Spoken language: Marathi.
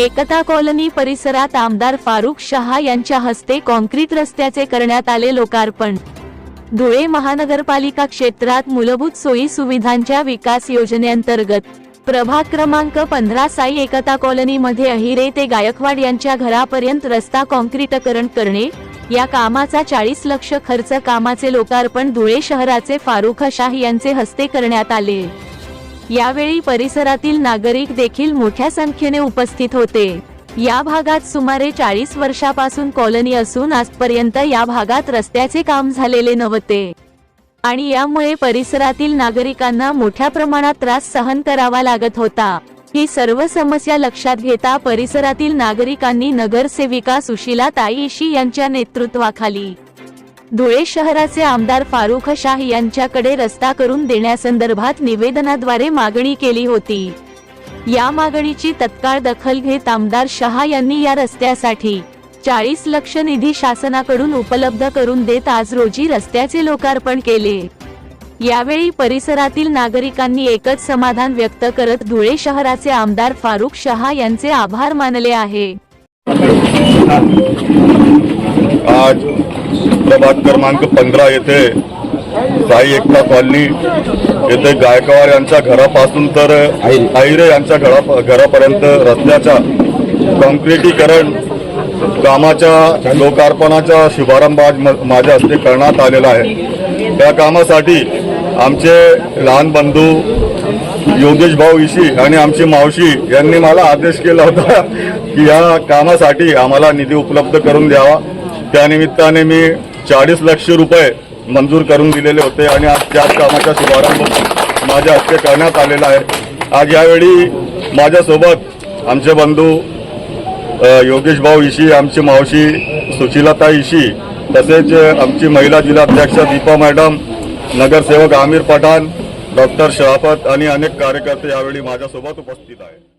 एकता कॉलनी परिसरात आमदार फारुख शहा यांच्या हस्ते कॉन्क्रीट रस्त्याचे करण्यात आले लोकार्पण. धुळे महानगरपालिका क्षेत्रात मूलभूत सोयी सुविधांच्या विकास योजनेअंतर्गत प्रभाग क्रमांक पंधरा साई एकता कॉलनीमध्ये अहिरे ते गायकवाड यांच्या घरापर्यंत रस्ता कॉन्क्रीटकरण करणे या कामाचा चाळीस लक्ष खर्च कामाचे लोकार्पण धुळे शहराचे फारुख शाह यांचे हस्ते करण्यात आले. यावेळी परिसरातील नागरिक देखील मोठ्या संख्येने उपस्थित होते. या भागात सुमारे चाळीस वर्षापासून कॉलनी असून आजपर्यंत या भागात रस्त्याचे काम झालेले नव्हते. आणि यामुळे परिसरातील नागरिकांना मोठ्या प्रमाणात त्रास सहन करावा लागत होता. ही सर्व समस्या लक्षात घेता परिसरातील नागरिकांनी नगरसेविका सुशीला ताईशी यांच्या नेतृत्वाखाली धुळे शहराचे आमदार फारुख शाह यांच्याकडे रस्ता करून देण्यासंदर्भात निवेदनाद्वारे मागणी केली होती. या मागणीची तत्काळ दखल घेत आमदार शहा यांनी या रस्त्यासाठी चाळीस लक्ष निधी शासनाकडून उपलब्ध करून देत आज रोजी रस्त्याचे लोकार्पण केले. यावेळी परिसरातील नागरिकांनी एकच समाधान व्यक्त करत धुळे शहराचे आमदार फारुख शहा यांचे आभार मानले आहे. आज प्रभाग क्रमांक पंधरा येथे साई एकता कॉलनी येथे गायकवाड यांच्या घरापासून तर आहिरे यांच्या घरा घरापर्यंत रस्त्याच्या कॉन्क्रिटीकरण कामाच्या लोकार्पणाचा शुभारंभ आज माझ्या हस्ते करण्यात आलेला आहे. त्या कामासाठी आमचे लहान बंधू योगेश भाऊ इशी आणि आमची मावशी यांनी मला आदेश केला होता की या कामासाठी आम्हाला निधी उपलब्ध करून द्यावा. त्यानिमित्ताने मी चाळीस लक्ष रुपये मंजूर करून दिलेले होते आणि आज त्याच कामाचा शुभारंभ माझ्या हस्ते करण्यात आलेला आहे. आज यावेळी माझ्यासोबत आमचे बंधू योगेश भाऊ इशी आमची मावशी सुशीलता इशी तसेच आमची महिला जिल्हाध्यक्ष दीपा मॅडम नगरसेवक आमिर पठाण डॉक्टर शराफत आणि अनेक कार्यकर्ते यावेळी माझ्यासोबत उपस्थित आहेत.